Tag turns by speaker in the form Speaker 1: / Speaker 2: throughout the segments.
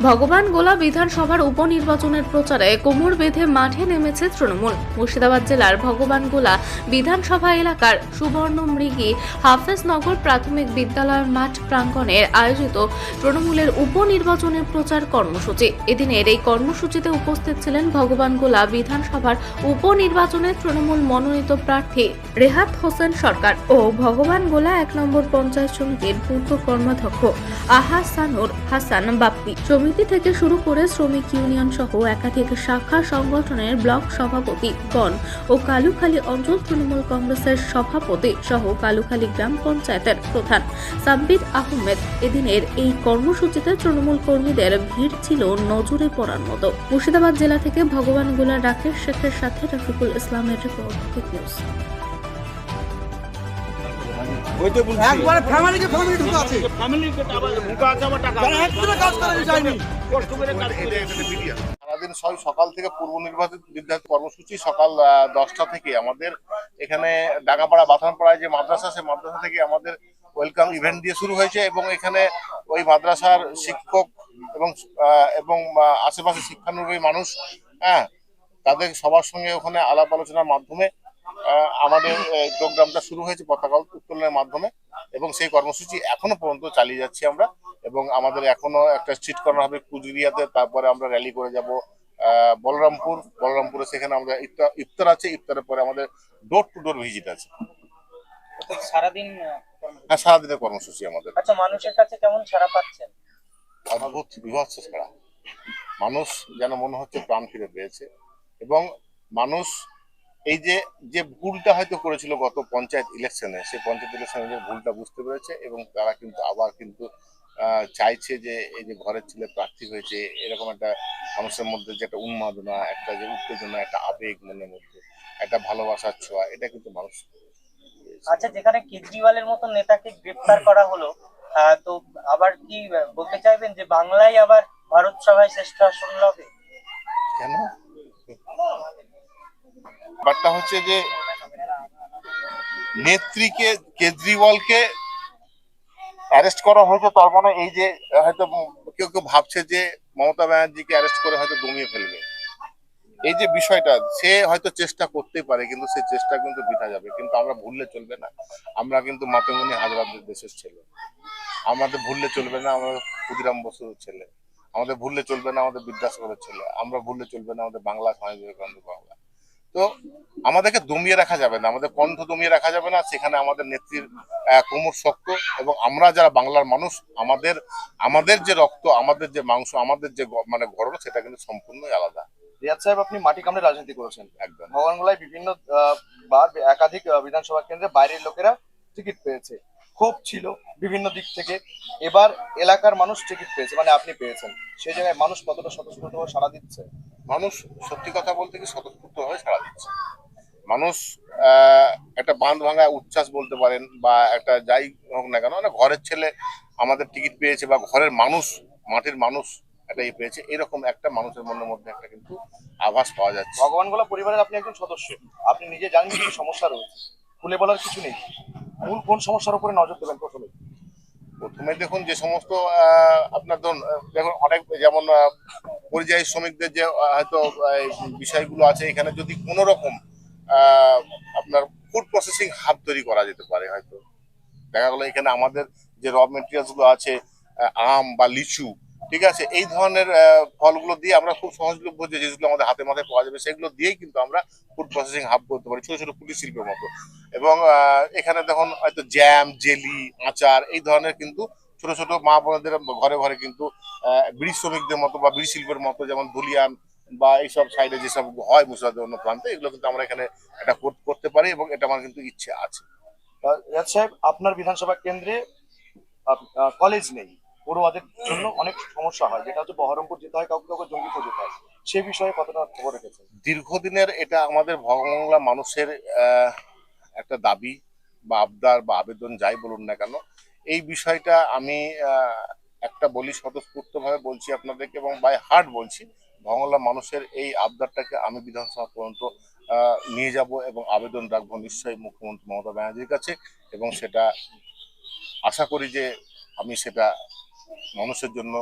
Speaker 1: ভগবান গোলা বিধানসভার উপনির্বাচনের প্রচারে কোমর বেঁধে মাঠে নেমেছে তৃণমূল। মুর্শিদাবাদ জেলার ভগবান গোলা বিধানসভা এলাকার সুবর্ণ মৃগী হাফেজনগর প্রাথমিক বিদ্যালয়ের মাঠ প্রাঙ্গণের আয়োজিত তৃণমূলের উপনির্বাচনের প্রচার কর্মসূচি। এদিনের এই কর্মসূচিতে উপস্থিত ছিলেন ভগবান গোলা বিধানসভার উপনির্বাচনের তৃণমূল মনোনীত প্রার্থী রেহাত হোসেন সরকার ও ভগবান গোলা এক নম্বর পঞ্চায়েত সমিতির পূর্ব কর্মাধ্যক্ষ আহাসানুর হাসান বাপ্পি। সমিতি থেকে শুরু করে শ্রমিক ইউনিয়ন সহ একাধিক শাখা সংগঠনের ব্লক সভাপতি গণ ও কালুখালী অঞ্চল তৃণমূল কংগ্রেসের সভাপতি সহ কালুখালী গ্রাম পঞ্চায়েতের প্রধান সাব্বির আহমেদ। এদিনের এই কর্মসূচিতে তৃণমূল কর্মীদের ভিড় ছিল নজরে পড়ার মতো। মুর্শিদাবাদ জেলা থেকে ভগবান গোলা রাকেশ শেখের সাথে রফিকুল ইসলামের রিপোর্ট ঠিক নিউজ
Speaker 2: ওইটা বলছি।
Speaker 3: একবারে ফ্যামিলিকে ফ্যামিলি ঢুকে আছে।
Speaker 2: ফ্যামিলি আবার আছে আবার টাকা
Speaker 3: যারা একদিনে কাজ করে যায়নি
Speaker 2: কষ্ট করে কাজ করে
Speaker 4: সারাদিন সব সকাল থেকে পূর্ব নির্বাচিত বিদ্যার্থী কর্মসূচি সকাল দশটা থেকে। আমাদের এখানে ডাকাপাড়া বাথানপাড়ায় যে মাদ্রাসা সে মাদ্রাসা থেকে আমাদের ওয়েলকাম ইভেন্ট দিয়ে শুরু হয়েছে এবং এখানে ওই মাদ্রাসার শিক্ষক এবং এবং আশেপাশে শিক্ষানুরোগী মানুষ হ্যাঁ তাদের সবার সঙ্গে ওখানে আলাপ আলোচনার মাধ্যমে আমাদের প্রোগ্রামটা শুরু হয়েছে পতাকা উত্তোলনের মাধ্যমে এবং সেই কর্মসূচি এখনও পর্যন্ত চালিয়ে যাচ্ছি আমরা এবং আমাদের এখনও একটা স্ট্রিট কর্নার হবে কুচবিরিয়াতে তারপরে আমরা র্যালি করে যাব বলরামপুর। বলরামপুরে সেখানে আমাদের ইফতার ইফতার আছে ইফতারের পরে আমাদের ডোর টু ডোর ভিজিট আছে।
Speaker 5: সারাদিন
Speaker 4: হ্যাঁ সারাদিনের কর্মসূচি আমাদের।
Speaker 5: আচ্ছা মানুষের কাছে কেমন সাড়া পাচ্ছেন?
Speaker 4: অদ্ভুত বিভৎস ছাড়া মানুষ যেন মনে হচ্ছে প্রাণ ফিরে পেয়েছে এবং মানুষ এই যে যে ভুলটা হয়তো করেছিল গত পঞ্চায়েত ইলেকশনে সেই পঞ্চায়েত ইলেকশনে যে ভুলটা বুঝতে পেরেছে এবং তারা কিন্তু আবার কিন্তু চাইছে যে এই যে ঘরের ছেলে প্রার্থী হয়েছে এরকম একটা মানুষের মধ্যে যে একটা উন্মাদনা একটা যে উত্তেজনা একটা আবেগ মনের মধ্যে একটা ভালোবাসার ছোঁয়া এটা কিন্তু মানুষ
Speaker 5: আচ্ছা যেখানে কেজরিওয়ালের মতো নেতাকে গ্রেফতার করা হলো তো আবার কি বলতে চাইবেন যে বাংলায় আবার ভারত সভায় শ্রেষ্ঠ আসন হবে
Speaker 4: কেন? ব্যাপারটা হচ্ছে যে নেত্রীকে কেজরিওয়ালকে অ্যারেস্ট করা হয়েছে, তার মানে এই যে, হয়তো কেউ কেউ ভাবছে যে মমতা ব্যানার্জিকে অ্যারেস্ট করে হয়তো দমিয়ে ফেলবে। এই যে বিষয়টা, সে হয়তো চেষ্টা করতেই পারে, কিন্তু সে চেষ্টা কিন্তু বৃথা যাবে। কিন্তু আমরা ভুললে চলবে না। আমরা কিন্তু মাতঙ্গনী হাজরাদের দেশের ছেলে। আমাদের ভুললে চলবে না আমরা ক্ষুদিরাম বসুর ছেলে। আমাদের ভুললে চলবে না আমাদের বিদ্যাসাগরের ছেলে। আমরা ভুললে চলবে না আমাদের বাংলা স্বামী বিবেকানন্দ বাংলা তো আমাদেরকে দমিয়ে রাখা যাবে না আমাদের কণ্ঠ দমিয়ে রাখা যাবে না সেখানে আমাদের নেত্রীর কোমর শক্ত এবং আমরা যারা বাংলার মানুষ আমাদের আমাদের যে রক্ত আমাদের যে মাংস আমাদের যে মানে গড়ন সেটা কিন্তু সম্পূর্ণই আলাদা।
Speaker 3: রিয়াদ সাহেব আপনি মাটি কামড়ে রাজনীতি করেছেন।
Speaker 4: একদম।
Speaker 3: ভগবানগোলায় বিভিন্ন আহ, বার একাধিক বিধানসভা কেন্দ্রে বাইরের লোকেরা টিকিট পেয়েছে। ক্ষোভ ছিল বিভিন্ন দিক থেকে। এবার এলাকার মানুষ টিকিট পেয়েছে মানে আপনি পেয়েছেন। সেই জায়গায় মানুষ কতটা স্বতঃস্ফূর্ত সাড়া দিচ্ছে?
Speaker 4: মানুষ সত্যি কথা বলতে কি স্বতঃস্ফূর্ত হয়ে সাড়া দিচ্ছে। মানুষ একটা বাঁধ ভাঙা উচ্ছ্বাস বলতে পারেন বা একটা যাই হোক না কেন মানে ঘরের ছেলে আমাদের টিকিট পেয়েছে বা ঘরের মানুষ মাটির মানুষ একটা ইয়ে পেয়েছে এরকম একটা মানুষের মনের মধ্যে একটা কিন্তু আভাস পাওয়া যাচ্ছে।
Speaker 3: ভগবানগোলা পরিবারের আপনি একজন সদস্য আপনি নিজে জানেন যে কি সমস্যা রয়েছে খুলে বলার কিছু নেই। মূল কোন সমস্যার উপরে নজর দেবেন প্রথমে?
Speaker 4: প্রথমে দেখুন যে সমস্ত আপনার ধরুন দেখুন অনেক যেমন পরিযায়ী শ্রমিকদের যে হয়তো বিষয়গুলো আছে, এখানে যদি কোনো রকম আপনার ফুড প্রসেসিং হাব তৈরি করা যেতে পারে হয়তো। দেখা গেলো এখানে আমাদের যে র মেটেরিয়ালসগুলো আছে আম বা লিচু, ঠিক আছে, এই ধরনের ফলগুলো দিয়ে আমরা খুব সহজলভ্য যে জিনিসগুলো আমাদের হাতে মাথায় পাওয়া যাবে, সেগুলো দিয়েই কিন্তু আমরা ফুড প্রসেসিং হাব করতে পারি, ছোটো ছোটো কুটির শিল্পের মতো। এবং এখানে দেখুন হয়তো জ্যাম জেলি আচার, এই ধরনের কিন্তু ছোট ছোট মা বোনদের ঘরে ঘরে কিন্তু বিড়ি শ্রমিকদের মতো বা বিড়ি শিল্পের মতো যেমন দুলিয়ান বা এইসব সাইডে যেসব হয় মুর্শিদাবাদের অন্য প্রান্তে এগুলো কিন্তু আমরা এখানে এটা কর- করতে পারি এবং এটা আমার কিন্তু ইচ্ছে আছে।
Speaker 3: সাহেব আপনার বিধানসভা কেন্দ্রে কলেজ নেই। পড়ুয়াদের জন্য অনেক সমস্যা হয়। যেটা হচ্ছে বহরমপুর যেতে হয় কাউকে কাউকে জঙ্গি যেতে হয়। সে বিষয়ে কতটা খবর রেখেছেন?
Speaker 4: দীর্ঘদিনের এটা আমাদের ভগবাংলা মানুষের একটা দাবি বা আবদার বা আবেদন যাই বলুন না কেন এই বিষয়টা আমি একটা বলি স্বতঃস্ফূর্তভাবে বলছি আপনাদেরকে এবং বাই হার্ট বলছি ভগবাংলা মানুষের এই আবদারটাকে আমি বিধানসভা পর্যন্ত নিয়ে যাব এবং আবেদন রাখব নিশ্চয়ই মুখ্যমন্ত্রী মমতা ব্যানার্জির কাছে এবং সেটা আশা করি যে আমি সেটা মানুষের জন্য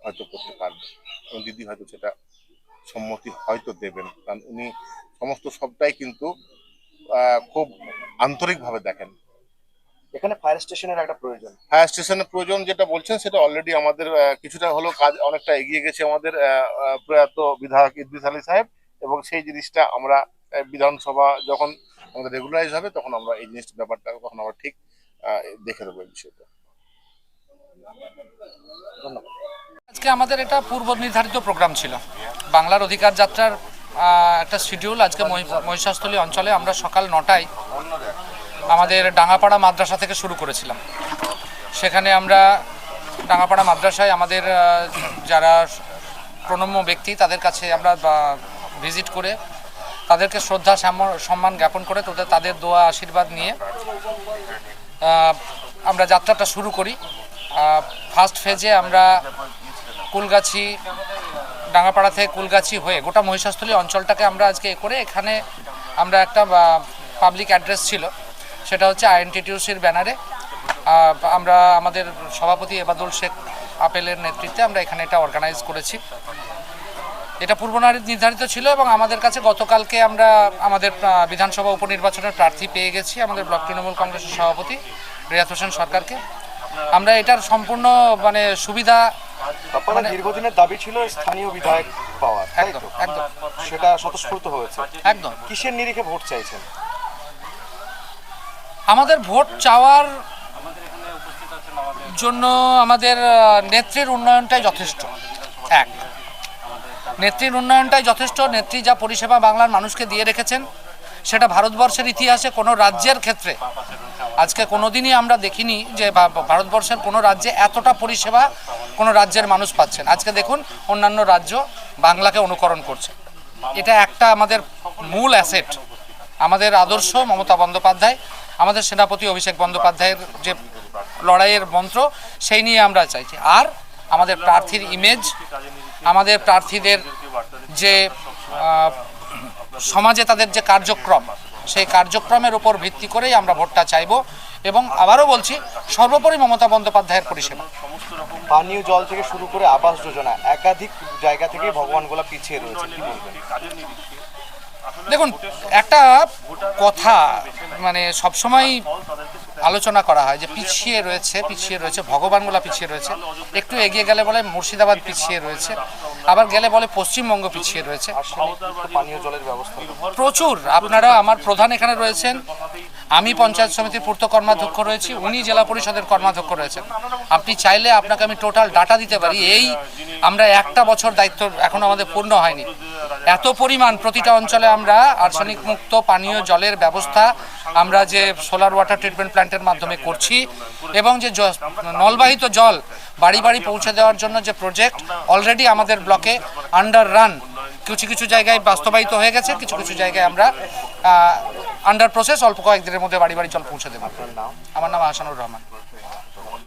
Speaker 4: হয়তো করতে পারবে এবং দিদি হয়তো সেটা সম্মতি হয়তো দেবেন কারণ উনি সমস্ত সবটাই কিন্তু খুব আন্তরিকভাবে দেখেন।
Speaker 3: এখানে ফায়ার স্টেশনের একটা প্রয়োজন।
Speaker 4: ফায়ার স্টেশনের প্রয়োজন যেটা বলছেন সেটা অলরেডি আমাদের কিছুটা হলো কাজ অনেকটা এগিয়ে গেছে আমাদের প্রয়াত বিধায়ক ইদ্রিস আলী সাহেব এবং সেই জিনিসটা আমরা বিধানসভা যখন আমাদের রেগুলারাইজ হবে তখন আমরা এই জিনিসটা ব্যাপারটা তখন আমরা ঠিক দেখে দেবো এই বিষয়টা।
Speaker 3: ধন্যবাদ।
Speaker 6: আজকে আমাদের এটা পূর্ব নির্ধারিত প্রোগ্রাম ছিল। বাংলার অধিকার যাত্রার একটা শিডিউল আজকে মহি- মহিষাস্থলী অঞ্চলে আমরা সকাল নটায় আমাদের ডাঙ্গাপাড়া মাদ্রাসা থেকে শুরু করেছিলাম। সেখানে আমরা ডাঙ্গাপাড়া মাদ্রাসায় আমাদের যারা প্রণম্য ব্যক্তি, তাদের কাছে আমরা ভিজিট করে তাদেরকে শ্রদ্ধা সম্মান জ্ঞাপন করে তোদের, তাদের দোয়া, আশীর্বাদ নিয়ে আমরা যাত্রাটা শুরু করি। ফার্স্ট ফেজে আমরা কুলগাছি, ডাঙ্গাপাড়া থেকে কুলগাছি হয়ে গোটা মহিষাস্থলী অঞ্চলটাকে আমরা আজকে করে এখানে আমরা একটা পাবলিক অ্যাড্রেস ছিল। সেটা হচ্ছে আইএনটিটিউসির ব্যানারে। আমরা আমাদের সভাপতি এবাদুল শেখ আপেলের নেতৃত্বে আমরা এখানে এটা অর্গানাইজ করেছি। এটা পূর্ব নির্ধারিত ছিল এবং আমাদের কাছে গতকালকে আমরা আমাদের বিধানসভা উপনির্বাচনের প্রার্থী পেয়ে গেছি আমাদের ব্লক তৃণমূল কংগ্রেসের সভাপতি রিয়াত হোসেন সরকারকে। আমরা এটার সম্পূর্ণ মানে সুবিধা
Speaker 3: আপনারা দীর্ঘদিনের দাবি ছিল স্থানীয় বিধায়ক পাওয়ার তাই
Speaker 6: একদম একদম।
Speaker 3: সেটা স্বতঃস্ফূর্ত হয়েছে।
Speaker 6: একদম।
Speaker 3: কিসের নিরিখে ভোট চাইছেন?
Speaker 6: আমাদের ভোট চাওয়ার জন্য আমাদের নেত্রীর উন্নয়নটাই যথেষ্ট। এক। নেত্রীর উন্নয়নটাই যথেষ্ট। নেত্রী যা পরিষেবা বাংলার মানুষকে দিয়ে রেখেছেন, সেটা ভারতবর্ষের ইতিহাসে কোনো রাজ্যের ক্ষেত্রে। আজকে কোনোদিনই আমরা দেখিনি যে ভারতবর্ষের কোনো রাজ্যে এতটা পরিষেবা কোনো রাজ্যের মানুষ পাচ্ছেন। আজকে দেখুন, অন্যান্য রাজ্য বাংলাকে অনুকরণ করছে। এটা একটা আমাদের মূল অ্যাসেট। আমাদের আদর্শ মমতা বন্দ্যোপাধ্যায় আমাদের সেনাপতি অভিষেক বন্দ্যোপাধ্যায়ের যে লড়াইয়ের মন্ত্র সেই নিয়ে আমরা চাইছি। আর আমাদের প্রার্থীর ইমেজ আমাদের প্রার্থীদের যে সমাজে তাদের যে কার্যক্রম সেই কার্যক্রমের উপর ভিত্তি করেই আমরা ভোটটা চাইব। এবং আবারও বলছি সর্বোপরি মমতা বন্দ্যোপাধ্যায়ের পরিষেবা।
Speaker 3: পানীয় জল থেকে শুরু করে আবাস যোজনা একাধিক জায়গা থেকে ভগবানগোলা পিছিয়ে রয়েছে।
Speaker 6: দেখুন একটা কথা মানে সবসময় আলোচনা করা হয় যে পিছিয়ে রয়েছে পিছিয়ে রয়েছে ভগবানগুলা পিছিয়ে রয়েছে। একটু এগিয়ে গেলে বলে মুর্শিদাবাদ পিছিয়ে রয়েছে আবার গেলে বলে পশ্চিমবঙ্গ পিছিয়ে রয়েছে।
Speaker 3: আর্সেনিকযুক্ত পানীয় জলের ব্যবস্থা
Speaker 6: প্রচুর। আপনারা আমার প্রধান এখানে রয়েছেন। আমি পঞ্চায়েত সমিতির পূর্ত কর্মাধ্যক্ষ রয়েছি, উনি জেলা পরিষদের কর্মাধ্যক্ষ রয়েছেন। আপনি চাইলে আপনাকে আমি টোটাল ডাটা দিতে পারি। এই আমরা একটা বছর দায়িত্ব এখন আমাদের পূর্ণ হয়নি। এত পরিমাণ প্রতিটা অঞ্চলে আমরা আর্সেনিক মুক্ত পানীয় জলের ব্যবস্থা আমরা যে সোলার ওয়াটার ট্রিটমেন্ট প্ল্যান্টের মাধ্যমে করছি এবং যে নলবাহিত জল বাড়ি বাড়ি পৌঁছে দেওয়ার জন্য যে প্রজেক্ট অলরেডি আমাদের ব্লকে আন্ডার রান কিছু কিছু জায়গায় বাস্তবায়িত হয়ে গেছে, কিছু কিছু জায়গায় আমরা আন্ডার প্রসেস অল্প কয়েকদিনের মধ্যে বাড়ি বাড়ি জল পৌঁছে দেবো।
Speaker 3: আপনার নাম?
Speaker 6: আমার নাম আহসানুর রহমান।